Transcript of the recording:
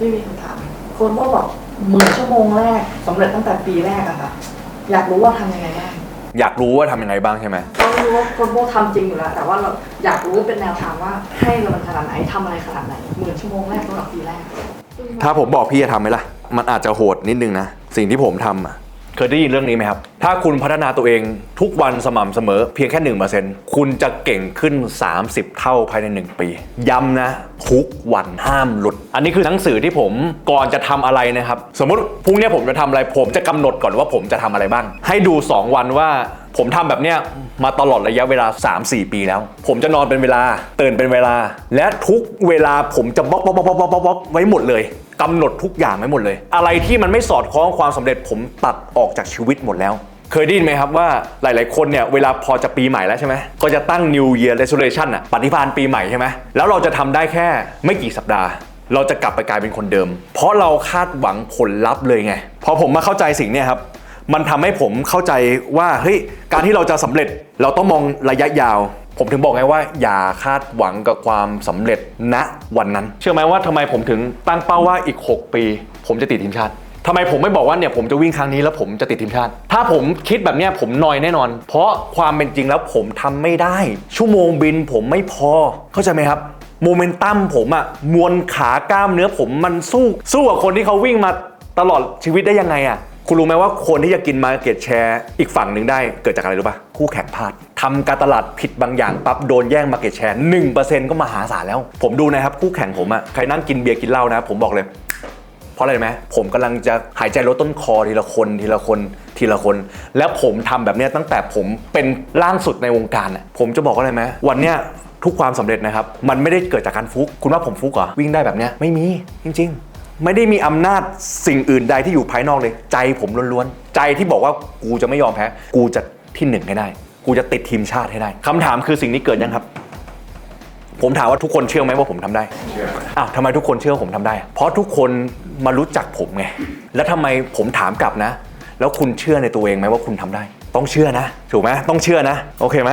พี่มีคำถามโค้ชโบบอกหมื่นชั่วโมงแรกสำเร็จตั้งแต่ปีแรกอะค่ะ อยากรู้ว่าทำยังไงบ้างอยากรู้ว่าทำยังไงบ้างใช่ไหมเรารู้ว่าโค้ชโบทำจริงอยู่แล้ว แต่ว่าเราอยากรู้เป็นแนวทางว่าให้เรามันขนาดไหนทำอะไรขนาดไหนหมื่นชั่วโมงแรกสำหรับปีแรก ถ้าผมบอกพี่จะทำไหมล่ะ มันอาจจะโหดนิดนึงนะ สิ่งที่ผมทำอะ เคยได้ยินเรื่องนี้ไหมครับ ถ้าคุณพัฒนาตัวเองทุกวันสม่ำเสมอเพียงแค่ 1%คุณจะเก่งขึ้น 30 เท่าภายใน 1 ปี ย้ำนะ ทุกวันห้ามหลุด อันนี้คือหนังสือที่ผมก่อนจะทำอะไรนะครับ สมมติพรุ่งนี้ผมจะทำอะไร ผมจะกำหนดก่อนว่าผมจะทำอะไรบ้าง ให้ดู 2 วันว่าผมทำแบบเนี้ยมาตลอดระยะเวลา 3-4 ปีแล้ว ผมจะนอนเป็นเวลา ตื่นเป็นเวลา และทุกเวลาผมจะบล็อกบล็อกบล็อกบล็อกบล็อกบล็อกไว้หมดเลย กำหนดทุกอย่างไว้หมดเลย อะไรที่มันไม่สอดคล้องความสำเร็จผมตัดออกจากชีวิตหมดแล้ว เคยได้ยินไหมครับว่าหลาย ๆ คนเนี่ยเวลาพอจะปีใหม่แล้วใช่ไหมก็จะตั้ง New Year Resolution อะปฏิภาณปีใหม่ใช่ไหมแล้วเราจะทำได้แค่ไม่กี่สัปดาห์ เราจะกลับไปกลายเป็นคนเดิม เพราะเราคาดหวังผลลัพธ์เลยไงพอผมมาเข้าใจสิ่งเนี้ครับ มันทำให้ผมเข้าใจว่าเฮ้ยการที่เราจะสำเร็จเราต้องมองระยะยาวผมถึงบอกไงว่าอย่าคาดหวังกับความสำเร็จณวันนั้น เชื่อไหมว่าทำไมผมถึงตั้งเป้าว่าอีก 6 ปี ผมจะติดทีมชาติทำไมผมไม่บอกว่าเนี่ยผมจะวิ่งครั้งนี้แล้วผมจะติดทีมชาติ ถ้าผมคิดแบบเนี้ยผมนอยแน่นอน เพราะความเป็นจริงแล้วผมทำไม่ได้ ชั่วโมงบินผมไม่พอเข้าใจไหมครับโมเมนตัมผมอะมวลขากล้ามเนื้อผมมันสู้ สู้กับคนที่เขาวิ่งมาตลอดชีวิตได้ยังไงอะคุณรู้ไหมว่าคนที่จะกินมาเก็ตแชร์อีกฝั่งหนึ่งได้เกิดจากอะไรรู้ปะคู่แข่งพลาด ทำการตลาดผิดบางอย่างปั๊บโดนแย่งมาเก็ตแชร์1%ก็มหาศาลแล้ว ผมดูนะครับ คู่แข่งผมอะใครนั่งกินเบียร์กินเหล้านะผมบอกเลย เพราะอะไรไหมผมกำลังจะหายใจลดต้นคอทีละคนทีละคนทีละคน แล้วผมทำแบบเนี้ยตั้งแต่ผมเป็นล่างสุดในวงการอะผมจะบอกว่าอะไรไหมวันเนี้ยทุกความสำเร็จนะครับ มันไม่ได้เกิดจากการฟุก คุณว่าผมฟุกเหรอ วิ่งได้แบบเนี้ยไม่มีจริง ๆ ไม่ได้มีอำนาจสิ่งอื่นใดที่อยู่ภายนอกเลย ใจผมล้วนๆ ใจที่บอกว่ากูจะไม่ยอมแพ้ กูจะที่หนึ่งให้ได้ กูจะติดทีมชาติให้ได้คำถามคือสิ่งนี้เกิดยังครับ ผมถามว่าทุกคนเชื่อไหมว่าผมทำได้อ้าวทำไมทุกคนเชื่อว่าผมทำได้เพราะทุกคนมารู้จักผมไง แล้วทำไมผมถามกลับนะ แล้วคุณเชื่อในตัวเองไหมว่าคุณทำได้ ต้องเชื่อนะ ถูกไหมต้องเชื่อนะ โอเคไหม